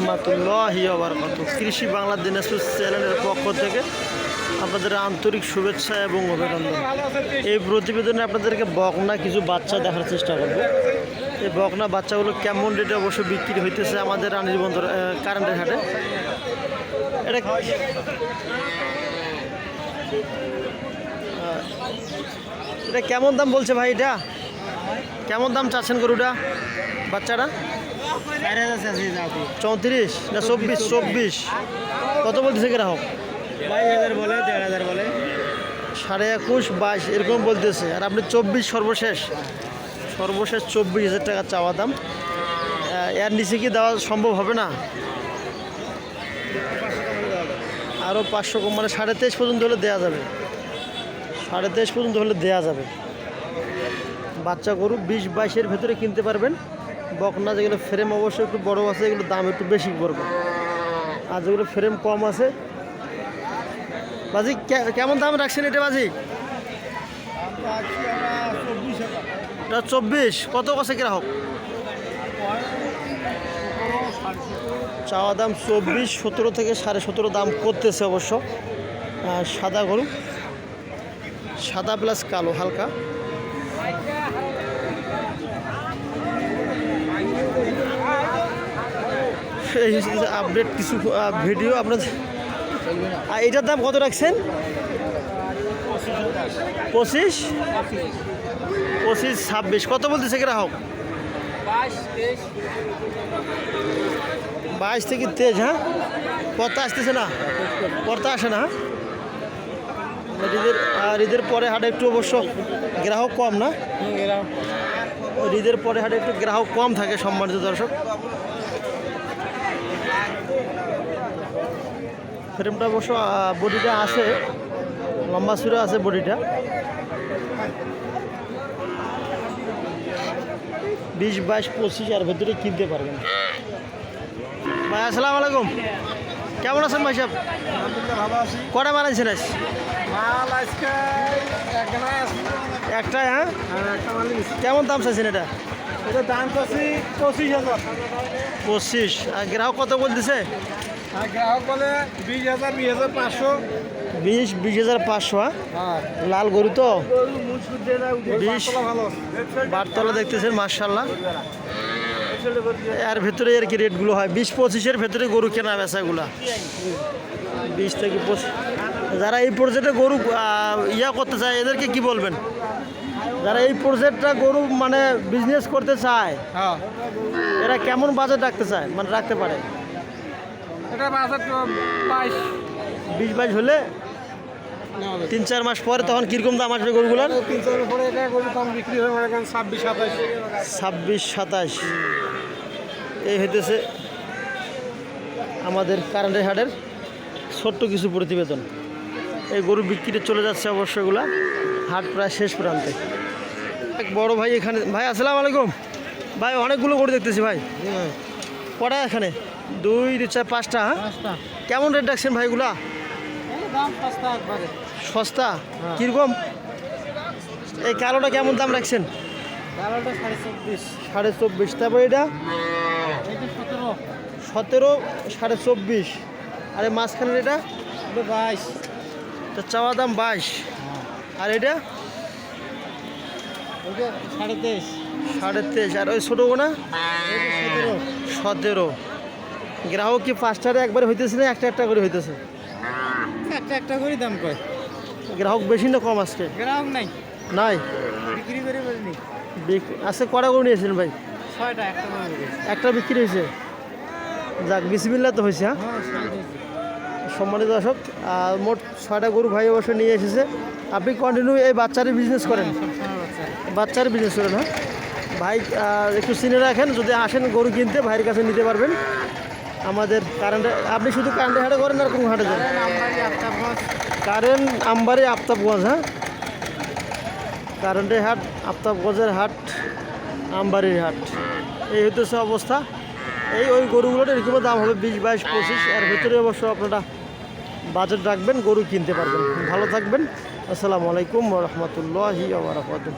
রহমতুল্লাহ কৃষি বাংলা দিনাজপুর চ্যানেলের পক্ষ থেকে আপনাদের আন্তরিক শুভেচ্ছা এবং অভিনন্দন। এই প্রতিবেদনে আপনাদেরকে বকনা কিছু বাচ্চা দেখার চেষ্টা করব। এই বকনা বাচ্চাগুলো কেমন রেটে অবশ্য বিক্রি হইতেছে আমাদের রানীর বন্দর কারেন্টের হাটে? এটা এটা কেমন দাম বলছে ভাই এটা? কেমন দাম চাচ্ছেন গরুটা, বাচ্চাটা? চৌত্রিশ না চব্বিশ? চব্বিশ। কত বলতেছে গ্রাহক? বাইশ হাজার বলে দেড় হাজার বলে সাড়ে একুশ, বাইশ, এরকম বলতেছে। আর আপনি চব্বিশ সর্বশেষ। সর্বশেষ চব্বিশ হাজার টাকা চাওয়া দাম। এর নিচে কি দেওয়া সম্ভব হবে না? আরও পাঁচশো কম মানে সাড়ে তেইশ পর্যন্ত হলে দেওয়া যাবে। সাড়ে তেইশ পর্যন্ত হলে দেওয়া যাবে। বাচ্চা গরু বিশ, বাইশের ভেতরে কিনতে পারবেন। বকনা যেগুলো ফ্রেম অবশ্যই একটু বড় আছে এগুলো দাম একটু বেশি পড়বে। আর যেগুলো ফ্রেম কম আছে। বাজি কেমন দাম রাখছেন এটা বাজি এটা চব্বিশ। কত কছে গ্রাহক? চাওয়া দাম চব্বিশ, সতেরো থেকে সাড়ে সতেরো দাম করতেছে অবশ্য। সাদা গরু, সাদা প্লাস কালো, হালকা। এই আপডেট কিছু ভিডিও আপনার আর এটার দাম কত রাখছেন? পঁচিশ? পঁচিশ, ছাব্বিশ। কত বলতেছে গ্রাহক? বাইশ থেকে তেজ হ্যাঁ? পর্তা আসতেছে না? পর্তা আসে না? হ্যাঁ? ঈদের আর ঈদের পরে হাটে একটু অবশ্য গ্রাহক কম না? ঈদের পরে হাটে একটু গ্রাহক কম থাকে সম্মানিত দর্শক। ফ্রেমটা অবশ্য বডিটা আছে লম্বা সুরে আছে বডিটা। বিশ বাইশ পঁচিশ আর ভেতরে কিনতে পারবেন। ভাই আসসালামু আলাইকুম। কেমন আছেন ভাই সাহেব? কটা মাল একখানে একটাই হ্যাঁ? একটা কেমন দাম চাইছেন এটা? এটা দাম করছি পঁচিশ হাজার। পঁচিশ। আর গ্রাহক কত বলতেছে? আর গ্রাহক বলে বিশ হাজার বিশ হাজার পাঁচশো। বিশ বিশ হাজার পাঁচশো হ্যাঁ? হ্যাঁ। লাল গরু তো? বিশ। বারতলা দেখতেছেন মার্শাল্লাহ এর ভেতরে আর কি রেটগুলো হয়? বিশ পঁচিশের ভেতরে গরু কেনা বেচাগুলা। বিশ থেকে পঁচিশ। যারা এই প্রজেক্টে গরু ইয়া করতে চায় এদেরকে কি বলবেন? যারা এই প্রজেক্টটা গরু মানে বিজনেস করতে চায় হ্যাঁ। এরা কেমন বাজার রাখতে চায়? মানে রাখতে পারে। এটা বাইশ। বিশ বাইশ হলে তিন চার মাস পরে তখন কীরকম দাম আসবে গরুগুলোর? তিনশোর উপরে এটা গরু বিক্রি হয়ে মনে করেন ছাব্বিশ সাতাশ। ছাব্বিশ সাতাশ। এই হইতেছে আমাদের কারেন্টের হাটের ছোট্ট কিছু প্রতিবেদন। এই গরু বিক্রিতে চলে যাচ্ছে অবশ্য এগুলা। হাট প্রায় শেষ প্রান্তে। এক বড় ভাই এখানে। ভাই আসসালাম আলাইকুম। ভাই অনেকগুলো গরু দেখতেছি ভাই। কটা এখানে? দুই দু চার পাঁচটা হ্যাঁ? কেমন রেট রাখছেন ভাইগুলা পাঁচটা সস্তা কীরকম? এই কালোটা কেমন দাম রাখছেন? সাড়ে চব্বিশ। তারপর এটা? সতেরো সাড়ে চব্বিশ। আরে মাঝখানের এটা? এটা বাইশ। তো চাওয়া দাম বাইশ। আর এটা? সাড়ে তেইশ। সাড়ে তেইশ। আর ওই ছোটো না সতেরো। গ্রাহক কি পাঁচটারে একবারে হইতেছে না একটা একটা করে হইতেছে? একটা একটা করে দাম কয়। গ্রাহক বেশি না কম আজকে? গ্রাহক নাই। নাই? বিক্রি করে আজকে কটা করে নিয়েছিলেন ভাই? ছয়টা একটা একটা বিক্রি হয়েছে? যাক বিসমিল্লা তো হয়েছে হ্যাঁ? হ্যাঁ। সম্মানিত দর্শক মোট ছয়টা গরু ভাই অবশ্যই নিয়ে এসেছে। আপনি কন্টিনিউ এই বাচ্চারই বিজনেস করেন। বাচ্চার বিজনেস করেন হ্যাঁ? ভাই একটু চিনে রাখেন, যদি আসেন গরু কিনতে, ভাইয়ের কাছে নিতে পারবেন। আমাদের কারেন্টে আপনি শুধু কারেন্টে হাটে করেন আর কোন হাটে যান? কারেন্ট আমবাড়ি আফতাবগঞ্জ হ্যাঁ? কারেন্টের হাট, আফতাবগঞ্জের হাট, আমবাড়ির হাট। এই হইতেছে অবস্থা। এই ওই গরুগুলোর এরকম দাম হবে বিশ, বাইশ, পঁচিশ। এর ভিতরে অবশ্য আপনারা বাজেট রাখবেন গরু কিনতে পারবেন। ভালো থাকবেন। আসসালামু আলাইকুম রহমতুল্লাহি আবরাকাতুহ